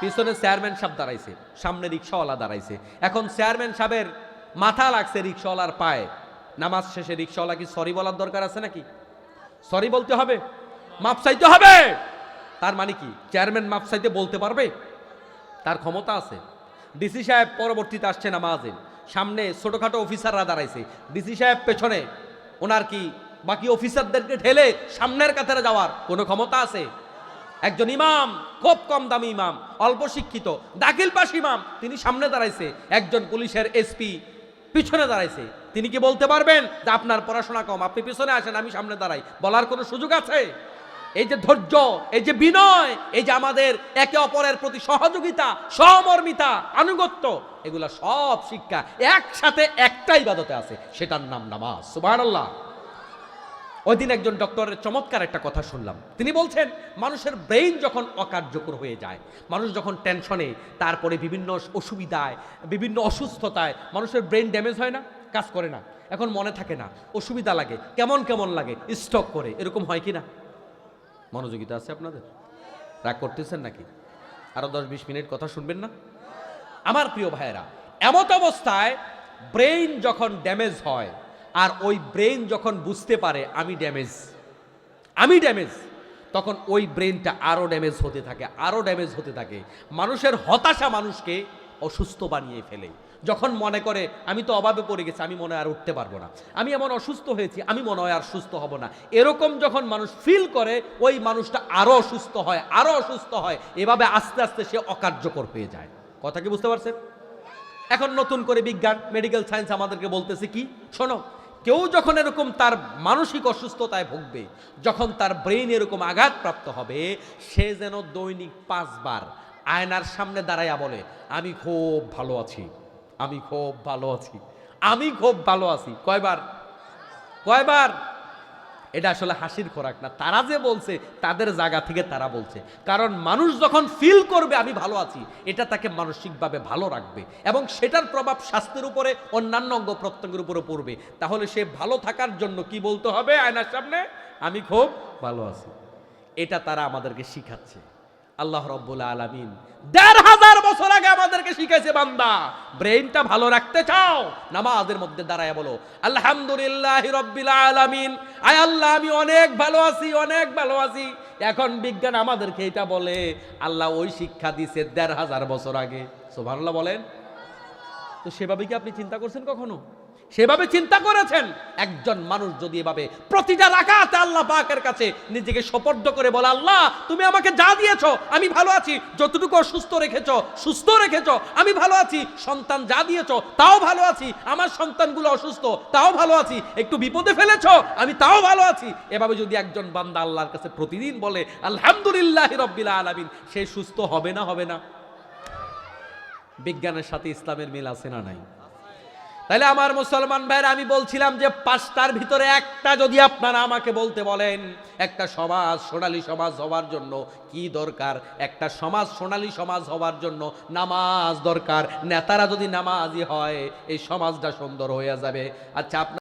পিছনে চেয়ারম্যান সাহেব দাঁড়াইছে, সামনে রিক্সাওয়ালা দাঁড়াইছে। এখন চেয়ারম্যান সাহেবের মাথা লাগছে রিক্সাওয়ালার পায়ে। নামাজ শেষে রিক্সাওয়ালা কি সরি বলার দরকার আছে নাকি? সরি বলতে হবে? মাপ চাইতে হবে? তার মানে কি? চেয়ারম্যান মাপ চাইতে বলতে পারবে? তার ক্ষমতা আছে। ডিসি সাহেব পরবর্তীতে আসছে নামাজে। সামনে ছোটখাটো অফিসাররা দাঁড়াইছে। ডিসি সাহেব পেছনে, ওনার কি বাকি অফিসারদেরকে ঠেলে সামনের কাতারে যাওয়ার কোনো ক্ষমতা আছে? একজন ইমাম, খুব কম দামি ইমাম, অল্প শিক্ষিত, দাখিল পাশ ইমাম। তিনি সামনে দাঁড়াইছে, একজন পুলিশের এসপি পিছনে দাঁড়াইছে। তিনি কি বলতে পারবেন যে আপনার পড়াশোনা কম? আপনি পিছনে আসেন, আমি সামনে দাঁড়াই। বলার কোনো সুযোগ আছে? এই যে ধৈর্য, এই যে বিনয়, এই যে আমাদের একে অপরের প্রতি সহযোগিতা সহমর্মিতা আনুগত্য, এগুলা সব শিক্ষা একসাথে একটাই বাদতে আছে, সেটার নাম নামাজ। সুবহানাল্লাহ। ওই দিন একজন ডক্টরের চমৎকার একটা কথা শুনলাম। তিনি বলছেন, মানুষের ব্রেইন যখন অকার্যকর হয়ে যায়, মানুষ যখন টেনশনে তারপরে বিভিন্ন অসুবিধায়, বিভিন্ন অসুস্থতায়, মানুষের ব্রেইন ড্যামেজ হয় না, কাজ করে না। এখন মনে থাকে না, অসুবিধা লাগে, কেমন কেমন লাগে স্টক করে, এরকম হয় কি না মনোযোগিতা আছে আপনাদের? রাগ করতেছেন নাকি? আরও দশ বিশ মিনিট কথা শুনবেন না? আমার প্রিয় ভাইয়েরা, এমত অবস্থায় ব্রেইন যখন ড্যামেজ হয় আর ওই ব্রেন যখন বুঝতে পারে, আমি ড্যামেজ আমি ড্যামেজ তখন ওই ব্রেনটা আরও ড্যামেজ হতে থাকে আরও ড্যামেজ হতে থাকে। মানুষের হতাশা মানুষকে অসুস্থ বানিয়ে ফেলে। যখন মনে করে, আমি তো অভাবে পড়ে গেছি, আমি মনে হয় আর উঠতে পারব না। আমি এমন অসুস্থ হয়েছি, আমি মনে হয় আর সুস্থ হব না। এরকম যখন মানুষ ফিল করে, ওই মানুষটা আরও অসুস্থ হয় আরও অসুস্থ হয়, এভাবে আস্তে আস্তে সে অকার্যকর হয়ে যায়। কথা কি বুঝতে পারছেন? এখন নতুন করে বিজ্ঞান মেডিকেল সায়েন্স আমাদেরকে বলতেছে কি? শোনো কেউ যখন এরকম তার মানসিক অসুস্থতায় ভুগবে, যখন তার ব্রেইন এরকম আঘাতপ্রাপ্ত হবে, সে যেন দৈনিক পাঁচবার আয়নার সামনে দাঁড়াইয়া বলে, আমি খুব ভালো আছি, আমি খুব ভালো আছি, আমি খুব ভালো আছি। কয়বার? কয়বার? এটা আসলে হাসির খোরাক না। তারা যে বলছে, তাদের জায়গা থেকে তারা বলছে। কারণ মানুষ যখন ফিল করবে, আমি ভালো আছি এটা তাকে মানসিকভাবে ভালো রাখবে। এবং সেটার প্রভাব স্বাস্থ্যের উপরে, অন্যান্য অঙ্গ প্রত্যঙ্গের উপরে পড়বে। তাহলে সে ভালো থাকার জন্য কি বলতে হবে আয়নার সামনে? আমি খুব ভালো আছি। এটা তারা আমাদেরকে শিখাচ্ছে। আল্লাহ রব্বুল আলামিন। দেড় হাজার বছর আগে আমাদেরকে শিখেছে বান্দা ব্রেইনটা ভালো রাখতে চাও? নামাজের মধ্যে দাঁড়ায় বলো, আলহামদুলিল্লাহ রব্বিল আলামিন। আয় আল্লাহ, আমি অনেক ভালো আছি, অনেক ভালো আছি। এখন বিজ্ঞান আমাদেরকে এটা বলে, আল্লাহ ওই শিক্ষা দিছে দেড় হাজার বছর আগে। সুবহানাল্লাহ বলেন। তো সেভাবে কি আপনি চিন্তা করছেন কখনো? সেভাবে চিন্তা করেছেন? একজন মানুষ যদি এভাবে প্রতিটা রাকাতে আল্লাহ পাকের কাছে নিজেকে সপর্দ করে বলে, আল্লাহ, তুমি আমাকে যা দিয়েছ, আমি ভালো আছি। যতটুকু সুস্থ রেখেছ, সুস্থ রেখেছো, আমি ভালো আছি। সন্তান যা দিয়েছ, তাও ভালো আছি। আমার সন্তানগুলো অসুস্থ, তাও ভালো আছি। একটু বিপদে ফেলেছ, আমি তাও ভালো আছি। এভাবে যদি একজন বান্দা আল্লাহর কাছে প্রতিদিন বলে, আলহামদুলিল্লাহ রব্বিল আলামিন, সে সুস্থ হবে না হবে না। বিজ্ঞানের সাথে ইসলামের মিল আছে না নাই? তাহলে আমার মুসলমান ভাইরা আমি বলছিলাম যে পাঁচটার ভিতরে একটা যদি আপনারা আমাকে বলতে বলেন, একটা সমাজ, সোনালী সমাজ হওয়ার জন্য কি দরকার? একটা সমাজ, সোনালী সমাজ হওয়ার জন্য নামাজ দরকার। নেতারা যদি নামাজই হয়, এই সমাজটা সুন্দর হয়ে যাবে। আচ্ছা